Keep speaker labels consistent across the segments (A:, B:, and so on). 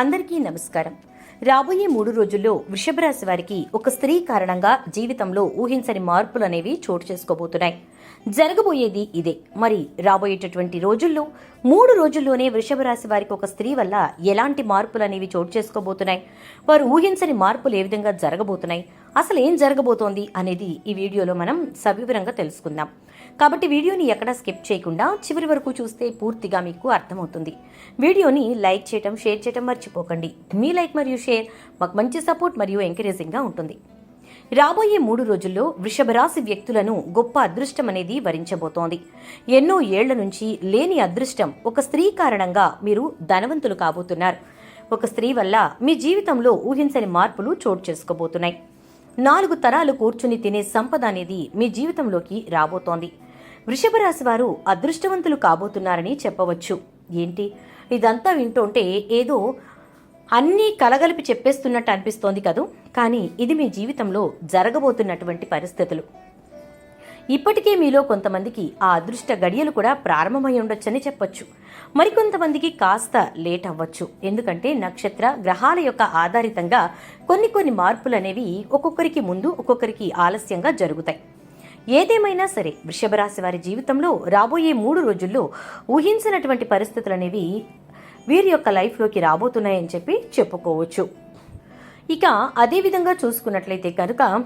A: అందరికీ నమస్కారం. రాబోయే మూడు రోజుల్లో వృషభ రాశి వారికి ఒక స్త్రీ కారణంగా జీవితంలో ఊహించని మార్పులు అనేవి చోటు చేసుకోబోతున్నాయి. జరగబోయేది ఇదే. మరి రాబోయేటటువంటి రోజుల్లో మూడు రోజుల్లోనే వృషభ రాశి వారికి ఒక స్త్రీ వల్ల ఎలాంటి మార్పులు అనేవి చోటు చేసుకోబోతున్నాయి? వారు ఊహించని మార్పులు ఏ విధంగా జరగబోతున్నాయి? అసలు ఏం జరగబోతోంది అనేది ఈ వీడియోలో మనం సవివరంగా తెలుసుకుందాం. కాబట్టి వీడియోని ఎక్కడా స్కిప్ చేయకుండా చివరి వరకు చూస్తే పూర్తిగా మీకు అర్థమవుతుంది. వీడియోని లైక్ చేయటం షేర్ చేయటం మర్చిపోకండి. మీ లైక్ మరియు షేర్ మాకు మంచి సపోర్ట్ మరియు ఎంకరేజింగ్గా ఉంటుంది. రాబోయే మూడు రోజుల్లో వృషభరాశి వ్యక్తులను గొప్ప అదృష్టం అనేది వరించబోతోంది. ఎన్నో ఏళ్ళ నుంచి లేని అదృష్టం ఒక స్త్రీ కారణంగా మీరు ధనవంతులు కాబోతున్నారు. ఒక స్త్రీ వల్ల మీ జీవితంలో ఊహించని మార్పులు చోటు చేసుకోబోతున్నాయి. నాలుగు తరాలు కూర్చుని తినే సంపద అనేది మీ జీవితంలోకి రాబోతోంది. వృషభ రాశి వారు అదృష్టవంతులు కాబోతున్నారని చెప్పవచ్చు. ఏంటి? ఇదంతా వింటుంటే ఏదో అన్నీ కలగలిపి చెప్పేస్తున్నట్టు అనిపిస్తోంది కదూ? కానీ ఇది మీ జీవితంలో జరగబోతున్నటువంటి పరిస్థితులు. ఇప్పటికే మీలో కొంతమందికి ఆ అదృష్ట గడియలు కూడా ప్రారంభమై ఉండొచ్చని చెప్పొచ్చు. మరికొంతమందికి కాస్త లేట్ అవ్వచ్చు. ఎందుకంటే నక్షత్ర గ్రహాల యొక్క ఆధారితంగా కొన్ని కొన్ని మార్పులు అనేవి ఒక్కొక్కరికి ముందు ఒక్కొక్కరికి ఆలస్యంగా జరుగుతాయి. ఏదేమైనా సరే వృషభరాశి వారి జీవితంలో రాబోయే మూడు రోజుల్లో ఊహించినటువంటి పరిస్థితులు అనేవి వీరి యొక్క లైఫ్లోకి రాబోతున్నాయని చెప్పి చెప్పుకోవచ్చు. ఇక అదేవిధంగా చూసుకున్నట్లయితే కనుక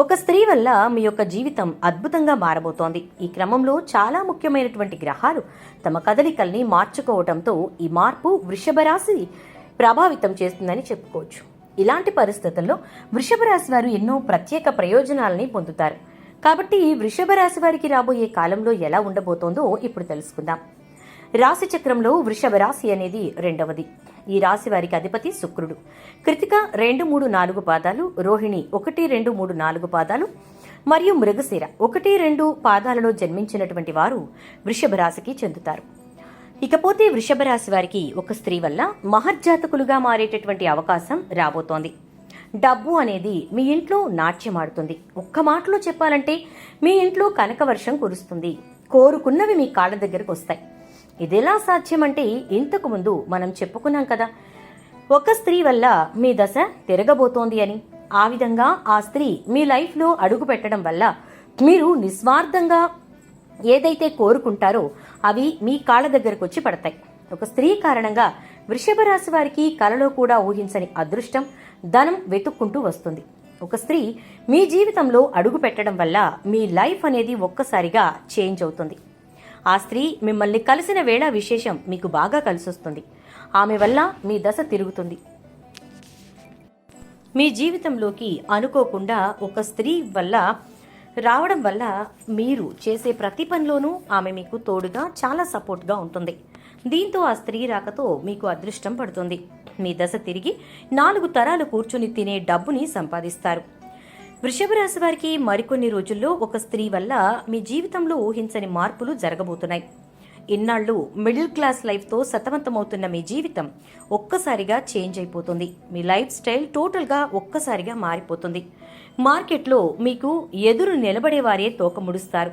A: ఒక స్త్రీ వల్ల మీ యొక్క జీవితం అద్భుతంగా మారబోతోంది. ఈ క్రమంలో చాలా ముఖ్యమైనటువంటి గ్రహాలు తమ కదలికల్ని మార్చుకోవడంతో ఈ మార్పు వృషభ రాశి ప్రభావితం చేస్తుందని చెప్పుకోవచ్చు. ఇలాంటి పరిస్థితుల్లో వృషభ రాశి వారు ఎన్నో ప్రత్యేక ప్రయోజనాలని పొందుతారు. కాబట్టి వృషభ రాశి వారికి రాబోయే కాలంలో ఎలా ఉండబోతోందో ఇప్పుడు తెలుసుకుందాం. రాశి చక్రంలో వృషభ రాశి అనేది రెండవది. ఈ రాశి వారికి అధిపతి శుక్రుడు. కృతిక రెండు మూడు నాలుగు పాదాలు రోహిణి ఒకటి రెండు మూడు నాలుగు పాదాలు మరియు మృగశిర ఒకటి రెండు పాదాలలో జన్మించినటువంటి వారు వృషభ రాశికి చెందుతారు. ఇకపోతే వృషభ రాశి వారికి ఒక స్త్రీ వల్ల మహర్జాతకులుగా మారేటటువంటి అవకాశం రాబోతోంది. డబ్బు అనేది మీ ఇంట్లో నాట్యమాడుతుంది ఒక్క మాటలో చెప్పాలంటే మీ ఇంట్లో కనకవర్షం కురుస్తుంది. కోరుకున్నవి మీ కాళ్ళ దగ్గరకు వస్తాయి. ఇదెలా సాధ్యమంటే ఇంతకు ముందు మనం చెప్పుకున్నాం కదా. ఒక స్త్రీ వల్ల మీ దశ తిరగబోతోంది అని. ఆ విధంగా ఆ స్త్రీ మీ లైఫ్లో అడుగు పెట్టడం వల్ల మీరు నిస్వార్థంగా ఏదైతే కోరుకుంటారో అవి మీ కాళ్ళ దగ్గరకు వచ్చి పడతాయి. ఒక స్త్రీ కారణంగా వృషభ రాశి వారికి కలలో కూడా ఊహించని అదృష్టం ధనం వెతుక్కుంటూ వస్తుంది. ఒక స్త్రీ మీ జీవితంలో అడుగు పెట్టడం వల్ల మీ లైఫ్ అనేది ఒక్కసారిగా చేంజ్ అవుతుంది. ఆ స్త్రీ మిమ్మల్ని కలిసిన వేళ విశేషం మీకు బాగా కలిసొస్తుంది. ఆమె వల్ల మీ దశ తిరుగుతుంది. మీ జీవితంలోకి అనుకోకుండా ఒక స్త్రీ వల్ల రావడం వల్ల మీరు చేసే ప్రతి పనిలోనూ ఆమె మీకు తోడుగా చాలా సపోర్ట్గా ఉంటుంది. దీంతో ఆ స్త్రీ రాకతో మీకు అదృష్టం పడుతుంది. మీ దశ తిరిగి నాలుగు తరాలు కూర్చుని తినే డబ్బుని సంపాదిస్తారు. వృషభ రాశి వారికి మరికొన్ని రోజుల్లో ఒక స్త్రీ వల్ల మీ జీవితంలో ఊహించని మార్పులు జరగబోతున్నాయి. ఇన్నాళ్ళు మిడిల్ క్లాస్ లైఫ్తో సతమతమవుతున్న మీ జీవితం ఒక్కసారిగా చేంజ్ అయిపోతుంది. మీ లైఫ్ స్టైల్ టోటల్గా ఒక్కసారిగా మారిపోతుంది. మార్కెట్లో మీకు ఎదురు నిలబడేవారే తోక ముడుస్తారు.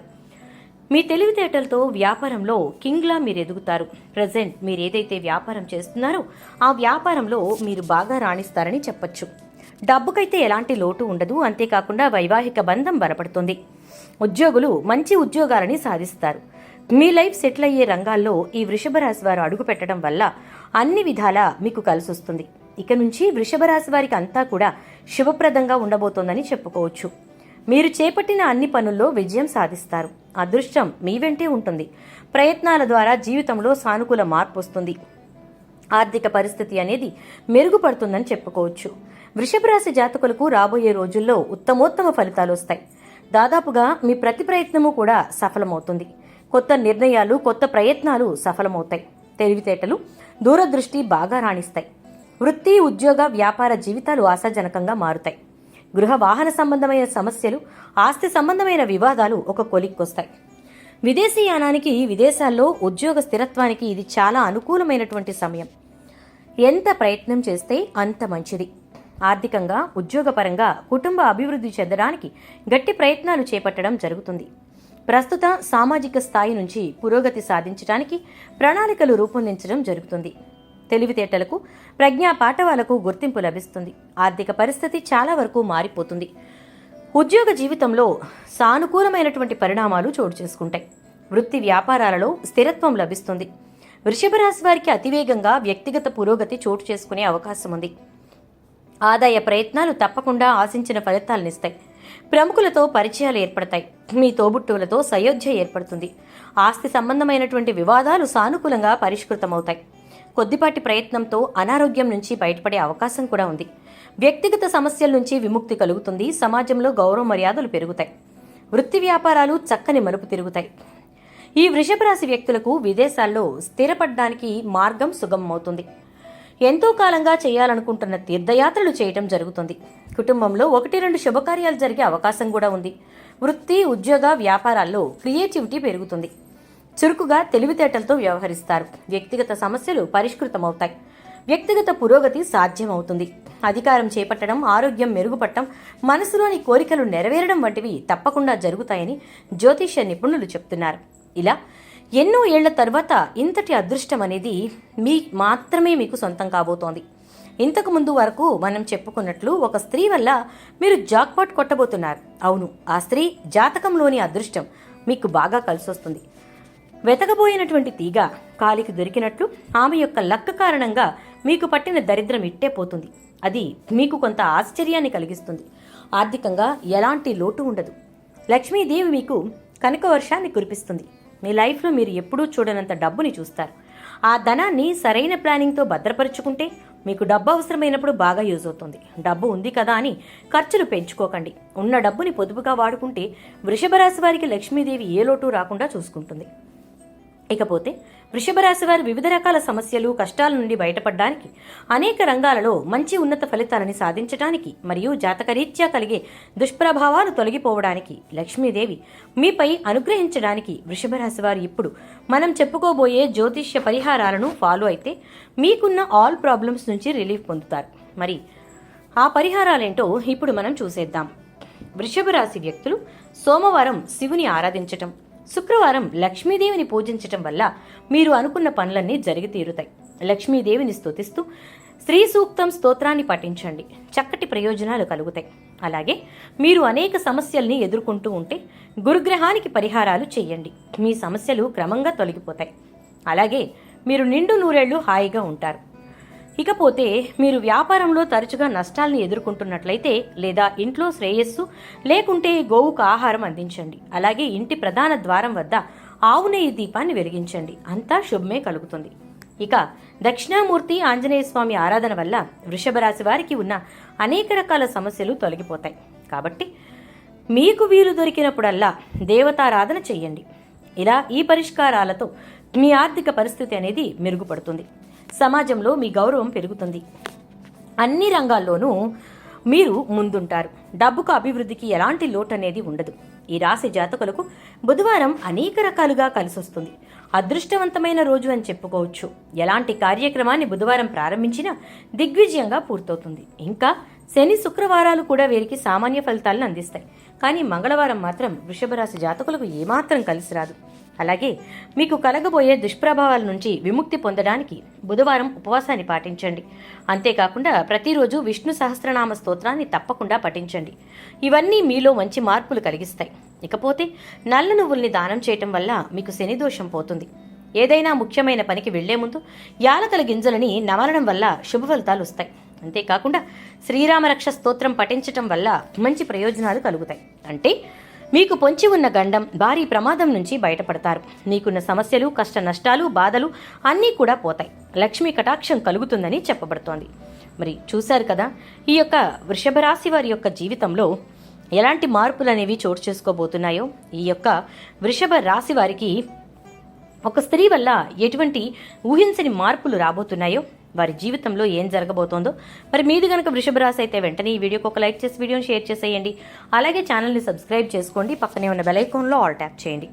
A: మీ తెలివితేటలతో వ్యాపారంలో కింగ్లా మీరు ఎదుగుతారు. ప్రజెంట్ మీరు ఏదైతే వ్యాపారం చేస్తున్నారో ఆ వ్యాపారంలో మీరు బాగా రాణిస్తారని చెప్పొచ్చు. డబ్బుకైతే ఎలాంటి లోటు ఉండదు. అంతేకాకుండా వైవాహిక బంధం బలపడుతుంది. ఉద్యోగులు మంచి ఉద్యోగాలని సాధిస్తారు. మీ లైఫ్ సెటిల్ అయ్యే రంగాల్లో ఈ వృషభ రాశి వారు అడుగు పెట్టడం వల్ల అన్ని విధాలా మీకు కలిసొస్తుంది ఇక నుంచి వృషభ రాశి వారికి అంతా కూడా శుభప్రదంగా ఉండబోతోందని చెప్పుకోవచ్చు. మీరు చేపట్టిన అన్ని పనుల్లో విజయం సాధిస్తారు. అదృష్టం మీ వెంటే ఉంటుంది. ప్రయత్నాల ద్వారా జీవితంలో సానుకూల మార్పు వస్తుంది. ఆర్థిక పరిస్థితి అనేది మెరుగుపడుతుందని చెప్పుకోవచ్చు. వృషభ రాశి జాతకులకు రాబోయే రోజుల్లో ఉత్తమోత్తమ ఫలితాలు వస్తాయి. దాదాపుగా మీ ప్రతి ప్రయత్నము కూడా సఫలమవుతుంది. కొత్త నిర్ణయాలు కొత్త ప్రయత్నాలు సఫలమవుతాయి. తెలివితేటలు దూరదృష్టి బాగా రాణిస్తాయి. వృత్తి ఉద్యోగ వ్యాపార జీవితాలు ఆశాజనకంగా మారుతాయి. గృహ వాహన సంబంధమైన సమస్యలు ఆస్తి సంబంధమైన వివాదాలు ఒక కొలిక్కొస్తాయి. విదేశీయానానికి విదేశాల్లో ఉద్యోగ స్థిరత్వానికి ఇది చాలా అనుకూలమైనటువంటి సమయం. ఎంత ప్రయత్నం చేస్తే అంత మంచిది. ఆర్థికంగా ఉద్యోగపరంగా కుటుంబ అభివృద్ధి చెందడానికి గట్టి ప్రయత్నాలు చేపట్టడం జరుగుతుంది. ప్రస్తుత సామాజిక స్థాయి నుంచి పురోగతి సాధించడానికి ప్రణాళికలు రూపొందించడం జరుగుతుంది. తెలివితేటలకు ప్రజ్ఞా పాఠవాలకు గుర్తింపు లభిస్తుంది. ఆర్థిక పరిస్థితి చాలా వరకు మారిపోతుంది. ఉద్యోగ జీవితంలో సానుకూలమైనటువంటి పరిణామాలు చోటు చేసుకుంటాయి. వృత్తి వ్యాపారాలలో స్థిరత్వం లభిస్తుంది. వృషభ రాశి వారికి అతివేగంగా వ్యక్తిగత పురోగతి చోటు చేసుకునే అవకాశం ఉంది ఆదాయ ప్రయత్నాలు తప్పకుండా ఆశించిన ఫలితాలనిస్తాయి. ప్రముఖులతో పరిచయాలు ఏర్పడతాయి. మీ తోబుట్టువులతో సయోధ్య ఏర్పడుతుంది. ఆస్తి సంబంధమైనటువంటి వివాదాలు సానుకూలంగా పరిష్కృతమవుతాయి. కొద్దిపాటి ప్రయత్నంతో అనారోగ్యం నుంచి బయటపడే అవకాశం కూడా ఉంది. వ్యక్తిగత సమస్యల నుంచి విముక్తి కలుగుతుంది. సమాజంలో గౌరవ మర్యాదలు పెరుగుతాయి. వృత్తి వ్యాపారాలు చక్కని మలుపు తిరుగుతాయి. ఈ వృషభ రాశి వ్యక్తులకు విదేశాల్లో స్థిరపడడానికి మార్గం సుగమమవుతుంది. ఎంతో కాలంగా చేయాలనుకుంటున్న తీర్థయాత్రలు చేయటం జరుగుతుంది. కుటుంబంలో ఒకటి రెండు శుభకార్యాలు జరిగే అవకాశం కూడా ఉంది. వృత్తి ఉద్యోగ వ్యాపారాల్లో క్రియేటివిటీ పెరుగుతుంది. చురుకుగా తెలివితేటలతో వ్యవహరిస్తారు. వ్యక్తిగత సమస్యలు పరిష్కృతమవుతాయి. వ్యక్తిగత పురోగతి సాధ్యమవుతుంది. అధికారం చేపట్టడం ఆరోగ్యం మెరుగుపట్టడం మనసులోని కోరికలు నెరవేరడం వంటివి తప్పకుండా జరుగుతాయని జ్యోతిష్య నిపుణులు చెప్తున్నారు. ఇలా ఎన్నో ఏళ్ళ తర్వాత ఇంతటి అదృష్టం అనేది మీ మాత్రమే మీకు సొంతం కాబోతోంది. ఇంతకు ముందు వరకు మనం చెప్పుకున్నట్లు ఒక స్త్రీ వల్ల మీరు జాక్పాట్ కొట్టబోతున్నారు. అవును ఆ స్త్రీ జాతకంలోని అదృష్టం మీకు బాగా కలిసొస్తుంది. వెతకబోయినటువంటి తీగ కాలికి దొరికినట్లు ఆమె యొక్క లక్క కారణంగా మీకు పట్టిన దరిద్రం ఇట్టే పోతుంది. అది మీకు కొంత ఆశ్చర్యాన్ని కలిగిస్తుంది. ఆర్థికంగా ఎలాంటి లోటు ఉండదు. లక్ష్మీదేవి మీకు కనక వర్షాన్ని కురిపిస్తుంది. మీ లైఫ్లో మీరు ఎప్పుడూ చూడనంత డబ్బుని చూస్తారు. ఆ ధనాన్ని సరైన ప్లానింగ్తో భద్రపరుచుకుంటే మీకు డబ్బు అవసరమైనప్పుడు బాగా యూజ్ అవుతుంది. డబ్బు ఉంది కదా అని ఖర్చులు పెంచుకోకండి. ఉన్న డబ్బుని పొదుపుగా వాడుకుంటే వృషభ రాశి వారికి లక్ష్మీదేవి ఏ లోటు రాకుండా చూసుకుంటుంది. ఇకపోతే వృషభ రాశి వారు వివిధ రకాల సమస్యలు కష్టాల నుండి బయటపడడానికి అనేక రంగాలలో మంచి ఉన్నత ఫలితాలని సాధించడానికి మరియు జాతకరీత్యా కలిగే దుష్ప్రభావాలు తొలగిపోవడానికి లక్ష్మీదేవి మీపై అనుగ్రహించడానికి వృషభ రాశి వారు ఇప్పుడు మనం చెప్పుకోబోయే జ్యోతిష్య పరిహారాలను ఫాలో అయితే మీకున్న ఆల్ ప్రాబ్లమ్స్ నుంచి రిలీఫ్ పొందుతారు. మరి ఆ పరిహారాలేంటో ఇప్పుడు మనం చూసేద్దాం. వృషభ రాశి వ్యక్తులు సోమవారం శివుని ఆరాధించటం. శుక్రవారం లక్ష్మీదేవిని పూజించటం వల్ల మీరు అనుకున్న పనులన్నీ జరిగి తీరుతాయి లక్ష్మీదేవిని స్తుతిస్తూ శ్రీ సూక్తం స్తోత్రాన్ని పఠించండి. చక్కటి ప్రయోజనాలు కలుగుతాయి. అలాగే మీరు అనేక సమస్యల్ని ఎదుర్కొంటూ ఉంటే గురుగ్రహానికి పరిహారాలు చేయండి మీ సమస్యలు క్రమంగా తొలగిపోతాయి. అలాగే మీరు నిండు నూరేళ్ళు హాయిగా ఉంటారు. ఇకపోతే మీరు వ్యాపారంలో తరచుగా నష్టాల్ని ఎదుర్కొంటున్నట్లయితే లేదా ఇంట్లో శ్రేయస్సు లేకుంటే గోవుకు ఆహారం అందించండి. అలాగే ఇంటి ప్రధాన ద్వారం వద్ద ఆవు నెయ్యి దీపాన్ని వెలిగించండి. అంతా శుభమే కలుగుతుంది. ఇక దక్షిణామూర్తి ఆంజనేయ స్వామి ఆరాధన వల్ల వృషభ రాశి వారికి ఉన్న అనేక రకాల సమస్యలు తొలగిపోతాయి. కాబట్టి మీకు వీలు దొరికినప్పుడల్లా దేవతారాధన చెయ్యండి ఇలా ఈ పరిష్కారాలతో మీ ఆర్థిక పరిస్థితి అనేది మెరుగుపడుతుంది. సమాజంలో మీ గౌరవం పెరుగుతుంది. అన్ని రంగాల్లోనూ మీరు ముందుంటారు. డబ్బుకు అభివృద్ధికి ఎలాంటి లోటు అనేది ఉండదు. ఈ రాశి జాతకులకు బుధవారం అనేక రకాలుగా కలిసొస్తుంది. అదృష్టవంతమైన రోజు అని చెప్పుకోవచ్చు. ఎలాంటి కార్యక్రమాన్ని బుధవారం ప్రారంభించినా దిగ్విజయంగా పూర్తవుతుంది. ఇంకా శని శుక్రవారాలు కూడా వీరికి సామాన్య ఫలితాలను అందిస్తాయి. కానీ మంగళవారం మాత్రం వృషభ రాశి జాతకులకు ఏమాత్రం కలిసి రాదు. అలాగే మీకు కలగబోయే దుష్ప్రభావాల నుంచి విముక్తి పొందడానికి బుధవారం ఉపవాసాన్ని పాటించండి. అంతేకాకుండా ప్రతిరోజు విష్ణు సహస్రనామ స్తోత్రాన్ని తప్పకుండా పఠించండి. ఇవన్నీ మీలో మంచి మార్పులు కలిగిస్తాయి. ఇకపోతే నల్ల నువ్వుల్ని దానం చేయటం వల్ల మీకు శని దోషం పోతుంది. ఏదైనా ముఖ్యమైన పనికి వెళ్ళే ముందు యాలకల గింజలని నమలడం వల్ల శుభ ఫలితాలు వస్తాయి. అంతేకాకుండా శ్రీరామరక్ష స్తోత్రం పఠించటం వల్ల మంచి ప్రయోజనాలు కలుగుతాయి. అంటే మీకు పొంచి ఉన్న గండం భారీ ప్రమాదం నుంచి బయటపడతారు. నీకున్న సమస్యలు కష్ట నష్టాలు బాధలు అన్నీ కూడా పోతాయి. లక్ష్మీ కటాక్షం కలుగుతుందని చెప్పబడుతోంది. మరి చూశారు కదా ఈ యొక్క వృషభ రాశి వారి యొక్క జీవితంలో ఎలాంటి మార్పులు అనేవి చోటు చేసుకోబోతున్నాయో? ఈ యొక్క వృషభ రాశి వారికి ఒక స్త్రీ వల్ల ఎటువంటి ఊహించని మార్పులు రాబోతున్నాయో? వారి జీవితంలో ఏం జరగబోతోందో. మరి మీది కనుక వృషభ రాశి అయితే వెంటనే ఈ వీడియోకి ఒక లైక్ చేసి వీడియోని షేర్ చేసేయండి. అలాగే ఛానల్ని సబ్స్క్రైబ్ చేసుకోండి. పక్కనే ఉన్న బెల్ ఐకాన్లో ఆల్ ట్యాప్ చేయండి.